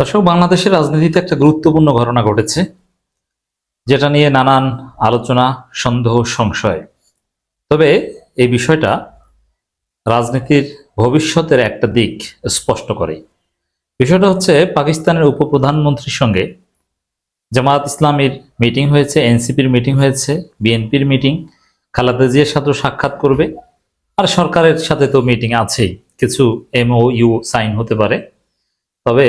দর্শক, বাংলাদেশের রাজনীতিতে একটা গুরুত্বপূর্ণ ঘটনা ঘটেছে, যেটা নিয়ে নানান আলোচনা, সন্দেহ, সংশয়। তবে এই বিষয়টা রাজনীতির ভবিষ্যতের একটা দিক স্পষ্ট করে। বিষয়টা হচ্ছে পাকিস্তানের উপপ্রধানমন্ত্রীর সঙ্গে জামাত ইসলামীর মিটিং হয়েছে, এনসিপির মিটিং হয়েছে, বিএনপির মিটিং, খালেদা জিয়ার সাথেও সাক্ষাৎ করবে, আর সরকারের সাথে তো মিটিং আছেই, কিছু এমও ইউ সাইন হতে পারে। তবে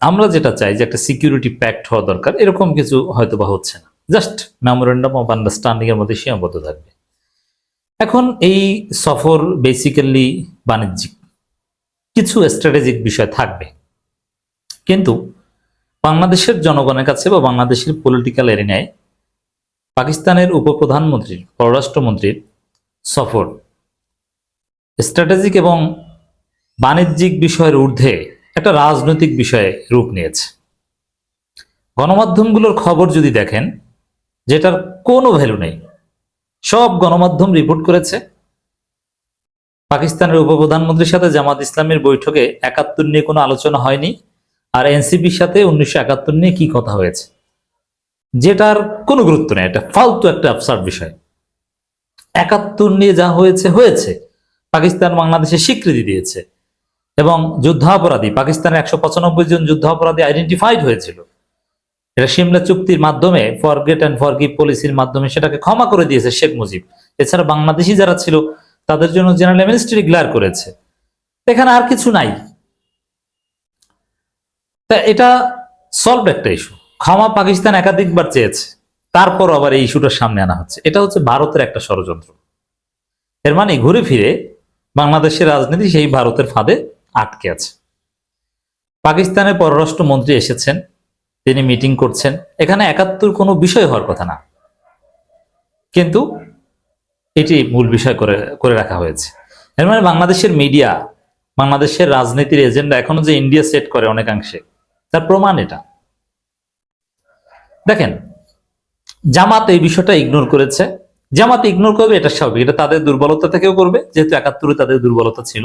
আমরা যেটা চাই যে একটা সিকিউরিটি প্যাক্ট হওয়া দরকার, এরকম কিছু হয়তো বা হচ্ছে না। জাস্ট মেমোরেন্ডাম অফ আন্ডারস্ট্যান্ডিং এর মধ্যে সীমাবদ্ধ থাকবে। এখন এই সফর বেসিক্যালি বাণিজ্যিক। কিছু স্ট্র্যাটেজিক বিষয় থাকবে। কিন্তু বাংলাদেশের জনগণের কাছে বা বাংলাদেশের পলিটিক্যাল এরিনায় পাকিস্তানের উপপ্রধানমন্ত্রীর, পররাষ্ট্রমন্ত্রীর সফর। স্ট্র্যাটেজিক এবং বাণিজ্যিক বিষয়ের ঊর্ধ্বে একটা রাজনৈতিক বিষয়ে রূপ নিয়েছে। গণমাধ্যমগুলোর খবর যদি দেখেন, যেটার কোনো ভ্যালু নেই, সব গণমাধ্যম রিপোর্ট করেছে। পাকিস্তানের উপপ্রধানমন্ত্রীর সাথে জামাত ইসলামের বৈঠকে একাত্তর নিয়ে কোনো আলোচনা হয়নি, আর এনসিপির সাথে উনিশশো একাত্তর নিয়ে কি কথা হয়েছে? যেটার কোনো গুরুত্ব নেই, এটা ফালতু একটা আফসার বিষয়। একাত্তর নিয়ে যা হয়েছে হয়েছে। পাকিস্তান বাংলাদেশে স্বীকৃতি দিয়েছে। এবং যুদ্ধাপরাধী, পাকিস্তানের একশো পঁচানব্বই জন যুদ্ধাপরাধী আইডেন্টিফাইড হয়েছিল। এটা সিমলা চুক্তির মাধ্যমে ফরগেট অ্যান্ড ফরগিভ পলিসির মাধ্যমে সেটাকে ক্ষমা করে দিয়েছে শেখ মুজিব। এছাড়া বাংলাদেশি যারা ছিল, তাদের জন্য জেনারেল অ্যামিনিস্ট্রি ডিক্লেয়ার করেছে। এখানে আর কিছু নাই। তা এটা সলভ একটা ইস্যু ক্ষমা পাকিস্তান একাধিকবার চেয়েছে। তারপর আবার এই ইস্যুটার সামনে আনা হচ্ছে। এটা হচ্ছে ভারতের একটা ষড়যন্ত্র। এর মানে ঘুরে ফিরে বাংলাদেশের রাজনীতি সেই ভারতের ফাঁদে আটকে আছে। পাকিস্তানের পররাষ্ট্রমন্ত্রী এসেছেন, তিনি মিটিং করছেন। এখানে একাত্তর কোনো বিষয় হওয়ার কথা না। কিন্তু এটি মূল বিষয় করে করে রাখা হয়েছে। এর মানে বাংলাদেশের মিডিয়া, বাংলাদেশের রাজনীতির এজেন্ডা এখনও যে ইন্ডিয়া সেট করে অনেকাংশে, তার প্রমাণ এটা। দেখেন, জামাত এই বিষয়টা ইগনোর করেছে। জামাত ইগনোর করবে এটা স্বাভাবিক, এটা তাদের দুর্বলতা থেকেও করবে, যেহেতু একাত্তরে তাদের দুর্বলতা ছিল।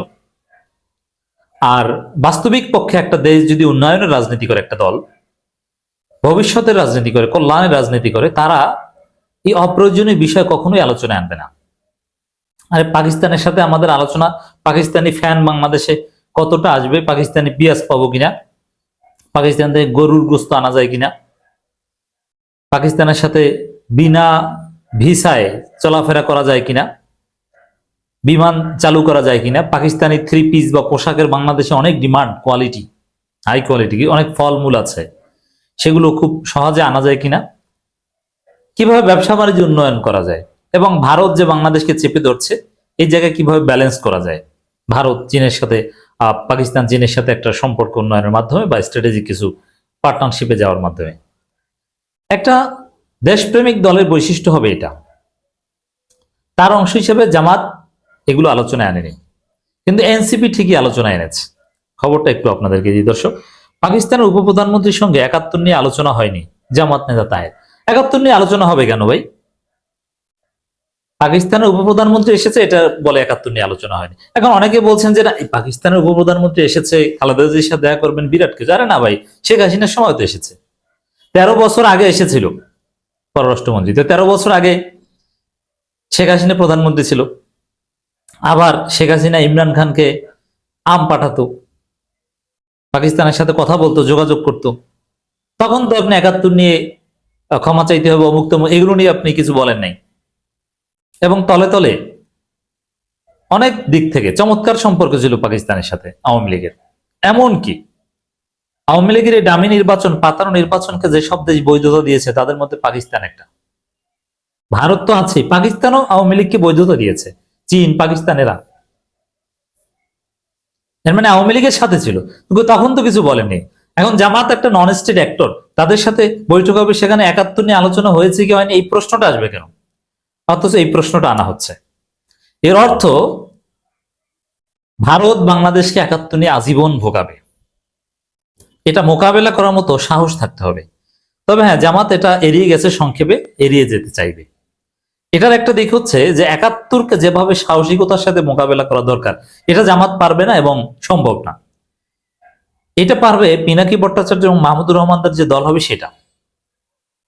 আর বাস্তবিক পক্ষে একটা দেশ যদি উন্নয়নের রাজনীতি করে একটা দল, ভবিষ্যতের রাজনীতি করে, কল্যাণের রাজনীতি করে, তারা এই অপ্রয়োজনীয় বিষয় কখনোই আলোচনায় আনবে না। আরে পাকিস্তানের সাথে আমাদের আলোচনা, পাকিস্তানি ফ্যান বাংলাদেশে কতটা আসবে, পাকিস্তানি পিয়াজ পাবো কিনা, পাকিস্তান থেকে গরুর গোস্ত আনা যায় কিনা, পাকিস্তানের সাথে বিনা ভিসায় চলাফেরা করা যায় কিনা বিমান চালু করা যায় কিনা, পাকিস্তানি থ্রি পিস বা পোশাকের বাংলাদেশে অনেক ডিমান্ড কোয়ালিটি হাই কোয়ালিটি অনেক ফলমূল আছে। সেগুলো খুব সহজে আনা যায় কিনা, কীভাবে ব্যবসা বাণিজ্য উন্নয়ন করা যায়, এবং ভারত যে বাংলাদেশকে চেপে ধরছে, এই জায়গায় কীভাবে ব্যালেন্স করা যায়? ভারত চীনের সাথে পাকিস্তান চীনের সাথে একটা সম্পর্ক উন্নয়নের মাধ্যমে বা স্ট্র্যাটেজিক কিছু পার্টনারশিপে যাওয়ার মাধ্যমে। একটা দেশপ্রেমিক দলের বৈশিষ্ট্য হবে এটা। তার অংশ হিসেবে জামাত এগুলো আলোচনায় আনেনি। কিন্তু এনসিপি ঠিকই আলোচনায় এনেছে। খবরটা একটু আপনাদেরকে দিই দর্শক। পাকিস্তানের উপপ্রধানমন্ত্রীর সঙ্গে একাত্তর নিয়ে আলোচনা হয়নি জামাত নেতা তায়ের একাত্তর নিয়ে আলোচনা হবে কেন ভাই? পাকিস্তানের উপপ্রধানমন্ত্রী এসেছে, এটা বলে একাত্তর নিয়ে আলোচনা হয়নি। এখন অনেকে বলছেন যে, না পাকিস্তানের উপপ্রধানমন্ত্রী এসেছে, খালেদা জির সাথে দেখা করবেন বিরাটকে। জানে না ভাই, শেখ হাসিনার সময় তো এসেছে। তেরো বছর আগে এসেছিল পররাষ্ট্রমন্ত্রী। তো তেরো বছর আগে শেখ হাসিনা প্রধানমন্ত্রী ছিল। আবার শেখ হাসিনা ইমরান খানকে আম পাঠাতো, পাকিস্তানের সাথে কথা বলতো, যোগাযোগ করত। তখন তো আপনি একাত্তর নিয়ে ক্ষমা চাইতে হবে অমুক তমুক এগুলো নিয়ে আপনি কিছু বলেন নাই। এবং তলে তলে অনেক দিক থেকে চমৎকার সম্পর্ক ছিল পাকিস্তানের সাথে আওয়ামী লীগের। এমন কি আওয়ামী লীগের এই দামি নির্বাচন, পাতানো নির্বাচনকে যেসব দেশ বৈধতা দিয়েছে, তাদের মধ্যে পাকিস্তান একটা। ভারত তো আছে পাকিস্তানও আওয়ামী লীগকে বৈধতা দিয়েছে। চীন পাকিস্তানেরা এর। মানে আওয়ামী লীগের সাথে ছিল। কিন্তু তখন তো কিছু বলেনি এখন জামাত একটা নন স্টেট অ্যাক্টর তাদের সাথে বৈঠক হবে সেখানে একাত্তর নিয়ে আলোচনা হয়েছে কি হয়নি, এই প্রশ্নটা আসবে কেন? অথচ এই প্রশ্নটা আনা হচ্ছে। এর অর্থ, ভারত বাংলাদেশকে একাত্তর নিয়ে আজীবন ভোগাবে। এটা মোকাবেলা করার মতো সাহস থাকতে হবে। তবে হ্যাঁ জামাত এটা এড়িয়ে গেছে, সংক্ষেপে এড়িয়ে যেতে চাইবে। এটার একটা দিক হচ্ছে যে একাত্তরকে যেভাবে সাহসিকতার সাথে মোকাবেলা করা দরকার, এটা জামাত পারবে না এবং সম্ভব না। এটা পারবে পিনাকি ভট্টাচার্য এবং মাহমুদুর রহমানদের যে দল হবে সেটা।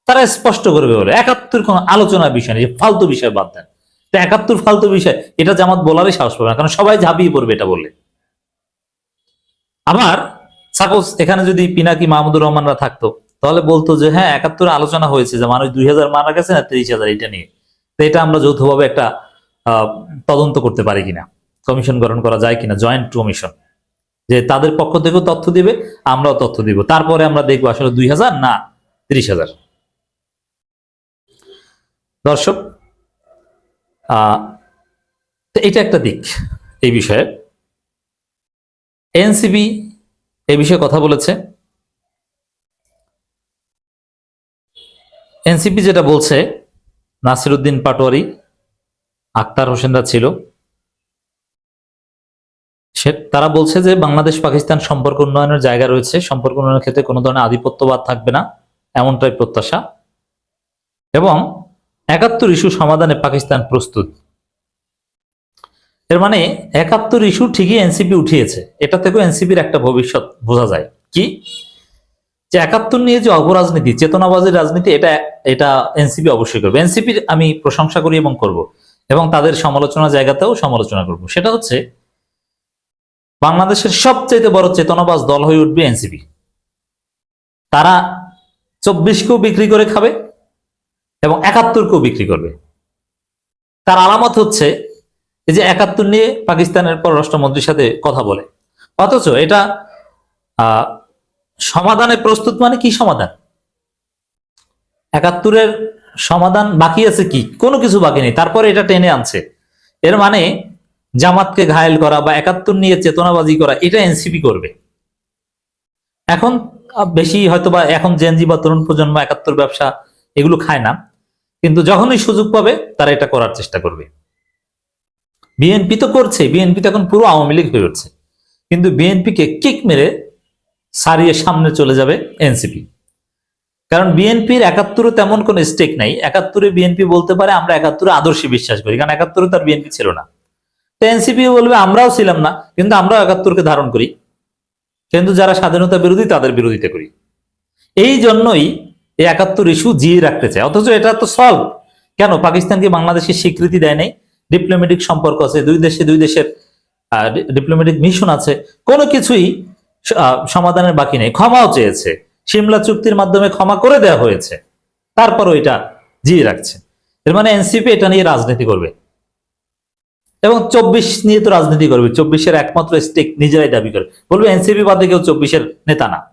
তারা স্পষ্ট করবে বলে, একাত্তর কোন আলোচনার বিষয় নেই, ফালতু বিষয় বাদ দেন। তো একাত্তর ফালতু বিষয়, এটা জামাত বলারই সাহস পাবে না, কারণ সবাই ঝাঁপিয়ে পড়বে এটা বললে আবার সাপোজ এখানে যদি পিনাকি, মাহমুদুর রহমানরা থাকতো, তাহলে বলতো যে হ্যাঁ একাত্তর আলোচনা হয়েছে যে মানুষ দুই হাজার মারা গেছে না তিরিশ হাজার এটা নিয়ে। তো এটা আমরা যৌথভাবে একটা তদন্ত করতে পারি কিনা, কমিশন গঠন করা যায় কিনা, জয়েন্ট কমিশন যে তাদের পক্ষ থেকেও তথ্য দিবে, আমরাও তথ্য দিব। তারপরে আমরা দেখব আসলে দুই হাজার না তিরিশ হাজার। দর্শক এটা একটা দিক এই বিষয়ে। এনসিবি এই বিষয়ে কথা বলেছে। এনসিপি যেটা বলছে নাসিরুদ্দিন পাটোয়ারি, আক্তার হোসেনরা ছিল। সে, তারা বলছে যে বাংলাদেশ পাকিস্তান সম্পর্ক উন্নয়নের জায়গা রয়েছে। সম্পর্ক উন্নয়নের ক্ষেত্রে কোনো ধরনের আধিপত্যবাদ থাকবে না, এমনটাই প্রত্যাশা। এবং একাত্তর ইস্যু সমাধানে পাকিস্তান প্রস্তুত। এর মানে একাত্তর ইস্যু ঠিকই এনসিপি উঠিয়েছে। এটা থেকেও এনসিপির একটা ভবিষ্যৎ বোঝা যায়। কি? যে একাত্তর নিয়ে যে অপরাজনীতি, চেতনাবাজের রাজনীতি, এটা এটা এনসিপি অবশ্যই করবে। এনসিপির আমি প্রশংসা করি এবং করব। এবং তাদের সমালোচনা জায়গাতেও সমালোচনা করব। সেটা হচ্ছে, বাংলাদেশের সবচেয়ে বড় চেতনাবাজ দল হয়ে উঠবে এনসিপি। তারা চব্বিশকেও বিক্রি করে খাবে এবং একাত্তরকেও বিক্রি করবে। তার আলামত হচ্ছে, এই যে একাত্তর নিয়ে পাকিস্তানের পররাষ্ট্রমন্ত্রীর সাথে কথা বলে। অথচ এটা সমাধানে প্রস্তুত মানে কি সমাধান? একাত্তরের সমাধান বাকি আছে কি? কোনো কিছু বাকি নেই। তারপরে এটা টেনে আনছে। এর মানে জামাতকে ঘায়েল করা বা একাত্তর নিয়ে চেতনাবাজি করা, এটা এনসিপি করবে। এখন বেশি হয়তো বা এখন জেনজি বা তরুণ প্রজন্ম একাত্তর ব্যবসা এগুলো খায় না। কিন্তু যখনই সুযোগ পাবে, তারা এটা করার চেষ্টা করবে। বিএনপি তো করছে। বিএনপি তো এখন পুরো আওয়ামী লীগ হয়ে উঠছে। কিন্তু বিএনপিকে কিক মেরে সারিয়ে সামনে চলে যাবে এনসিপি। কারণ বিএনপির একাত্তরে তেমন কোনো স্টেক নাই। একাত্তরে বিএনপি বলতে পারে আমরা একাত্তরে আদর্শে বিশ্বাস করি, কারণ একাত্তরে তার বিএনপি ছিল না। তো এনসিপি বলবে আমরাও ছিলাম না, কিন্তু আমরাও একাত্তরকে ধারণ করি। কিন্তু যারা স্বাধীনতা বিরোধী তাদের বিরোধিতা করি। এই জন্যই এই একাত্তর ইস্যু জিয়ে রাখতে চায়। অথচ এটা তো সলভ কেন? পাকিস্তানকে বাংলাদেশের স্বীকৃতি দেয় নাই। ডিপ্লোমেটিক সম্পর্ক আছে, দুই দেশে দুই দেশের ডিপ্লোমেটিক মিশন আছে। কোনো কিছুই সমাধানের বাকি নেই। ক্ষমাও চেয়েছে। সিমলা চুক্তির মাধ্যমে ক্ষমা করে দেওয়া হয়েছে। তারপরও এটা জিয়ে রাখছে। এর মানে এনসিপি এটা নিয়ে রাজনীতি করবে। এবং চব্বিশ নিয়ে তো রাজনীতি করবে। চব্বিশের একমাত্র স্টেক নিজেরাই দাবি করে। বলবে এনসিপি বাদে কেউ চব্বিশের নেতা না।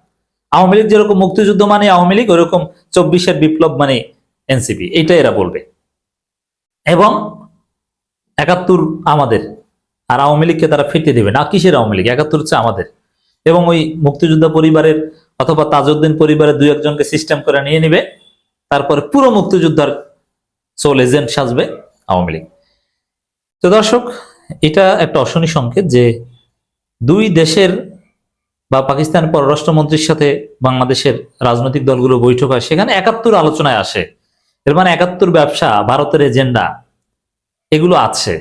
আওয়ামী লীগ যেরকম মুক্তিযুদ্ধ মানে আওয়ামী লীগ, ওরকম চব্বিশের বিপ্লব মানে এনসিপি। এইটা এরা বলবে। এবং একাত্তর আমাদের। আর আওয়ামী লীগকে তারা ফিরিয়ে দেবে। না, কিসের আওয়ামী লীগ? একাত্তর হচ্ছে আমাদের। এবং ওই মুক্তিযোদ্ধা পরিবারের অথবা তাজউদ্দিন পরিবারের দুই একজনকে সিস্টেম করে নিয়ে নিবে। তারপরে পুরো মুক্তিযোদ্ধার সোল এজেন্ট সাজবে আওয়ামী লীগ। তো দর্শক, এটা একটা অশনি সংকেত যে দুই দেশের বা পাকিস্তান পররাষ্ট্রমন্ত্রীর সাথে বাংলাদেশের রাজনৈতিক দলগুলো বৈঠক হয়, সেখানে একাত্তর আলোচনায় আসে। এর মানে একাত্তর ব্যবসা, ভারতের এজেন্ডা এগুলো আছে।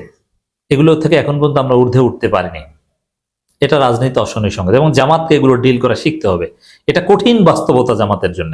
এগুলো থেকে এখন পর্যন্ত আমরা ঊর্ধ্বে উঠতে পারিনি। এটা রাজনীতি অসহনীয় সংঘাত এবং জামাতকে এগুলো ডিল করা শিখতে হবে। এটা কঠিন বাস্তবতা জামাতের জন্য।